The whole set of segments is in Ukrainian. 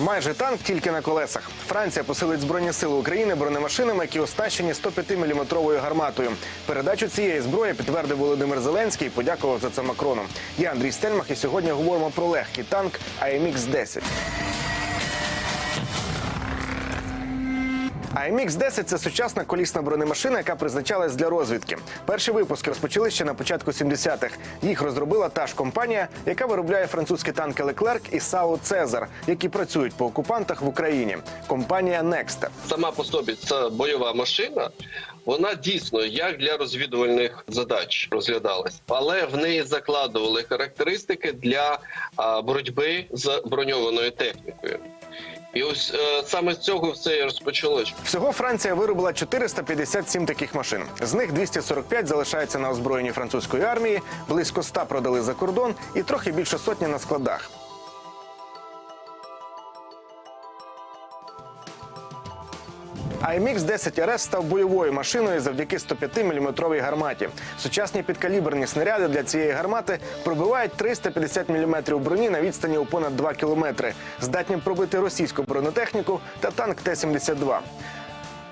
Майже танк тільки на колесах. Франція посилить збройні сили України бронемашинами, які оснащені 105-мм гарматою. Передачу цієї зброї підтвердив Володимир Зеленський. Подякував за це Макрону. Я Андрій Стельмах і сьогодні говоримо про легкий танк АМХ-10. А MX-10 – це сучасна колісна бронемашина, яка призначалась для розвідки. Перші випуски розпочали ще на початку 70-х. Їх розробила та ж компанія, яка виробляє французькі танки Леклерк і САУ Цезар, які працюють по окупантах в Україні. Компанія Некстер. сама по собі ця бойова машина. Вона дійсно як для розвідувальних задач розглядалась, але в неї закладували характеристики для боротьби з броньованою технікою. І ось е, саме з цього все і розпочалось. Всього Франція виробила 457 таких машин. З них 245 залишаються на озброєнні французької армії, близько 100 продали за кордон і трохи більше сотні на складах. АМХ 10 РС став бойовою машиною завдяки 105-мм гарматі. Сучасні підкаліберні снаряди для цієї гармати пробивають 350 мм броні на відстані у понад 2 кілометри. Здатні пробити російську бронетехніку та танк Т-72.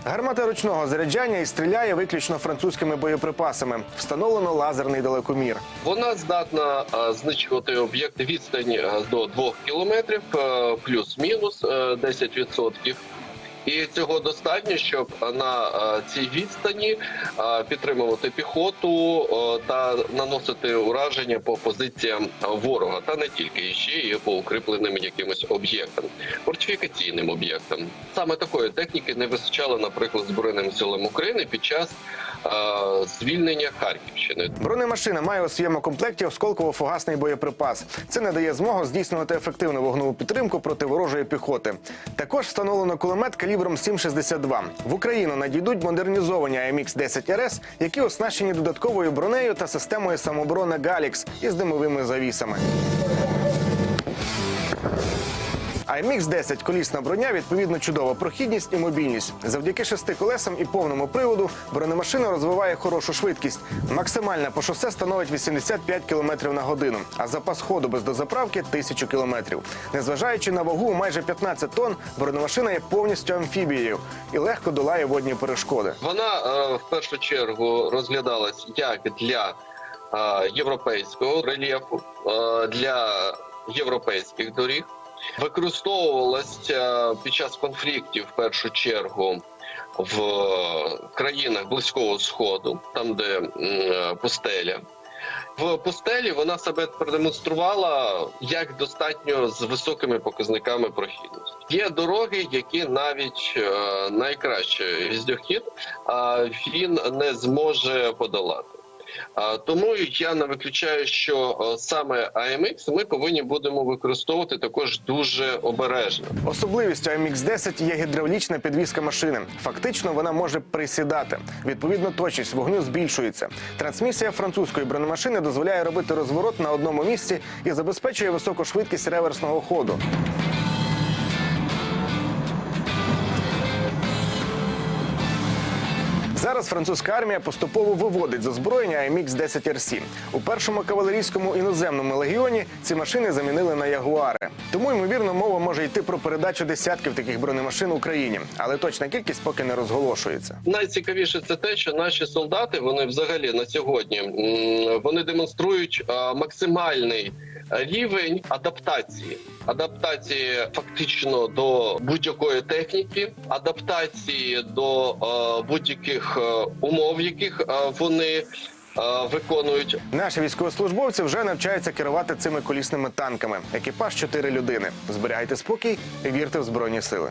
Гармата ручного заряджання і стріляє виключно французькими боєприпасами. Встановлено лазерний далекомір. Вона здатна е, знищувати об'єкти відстані е, до 2 кілометрів, е, плюс-мінус е, 10%. І цього достатньо, щоб на е, цій відстані е, підтримувати піхоту е, та наносити ураження по позиціям ворога, та не тільки ще і по укріпленим якимось об'єктам, фортифікаційним об'єктам. Саме такої техніки не вистачало, наприклад, збройним силам України під час е, звільнення Харківщини. Бронемашина має у своєму комплекті осколково-фугасний боєприпас. Це не дає змогу здійснювати ефективну вогневу підтримку проти ворожої піхоти. Також встановлено кулемет калібром 7,62. В Україну надійдуть модернізовані АМХ 10 РС, які оснащені додатковою бронею та системою самооборони Галікс із димовими завісами. АМХ 10 колісна броня відповідно чудова прохідність і мобільність. Завдяки шести колесам і повному приводу бронемашина розвиває хорошу швидкість. Максимальна по шосе становить 85 км на годину, а запас ходу без дозаправки 1000 км. Незважаючи на вагу майже 15 тонн, бронемашина є повністю амфібією і легко долає водні перешкоди. Вона е, в першу чергу розглядалась як для е, європейського рельєфу, е, для європейських доріг. Використовувалась е, під час конфліктів в першу чергу в країнах Близького Сходу, там де е, пустеля. В пустелі вона себе продемонструвала як достатньо з високими показниками прохідності. Є дороги, які навіть е, гіздохід а він не зможе подолати. Тому я не виключаю, що е, саме AMX ми повинні будемо використовувати також дуже обережно. Особливістю АМХ 10 є гідравлічна підвізка машини. Фактично вона може присідати. Відповідно, точність вогню збільшується. Трансмісія французької бронемашини дозволяє робити розворот на одному місці і забезпечує високу швидкість реверсного ходу. Зараз французька армія поступово виводить з озброєння АМХ 10 РС. У першому кавалерійському іноземному легіоні ці машини замінили на ягуари. Тому ймовірно мова може йти про передачу десятків таких бронемашин Україні, але точна кількість поки не розголошується. Найцікавіше це те, що наші солдати вони взагалі на сьогодні вони демонструють максимальний рівень адаптації. Адаптації фактично до будь-якої техніки, адаптації до е, будь-яких е, умов, яких е, вони е, виконують. Наші військовослужбовці вже навчаються керувати цими колісними танками. Екіпаж чотири людини. Зберігайте спокій і вірте в збройні сили.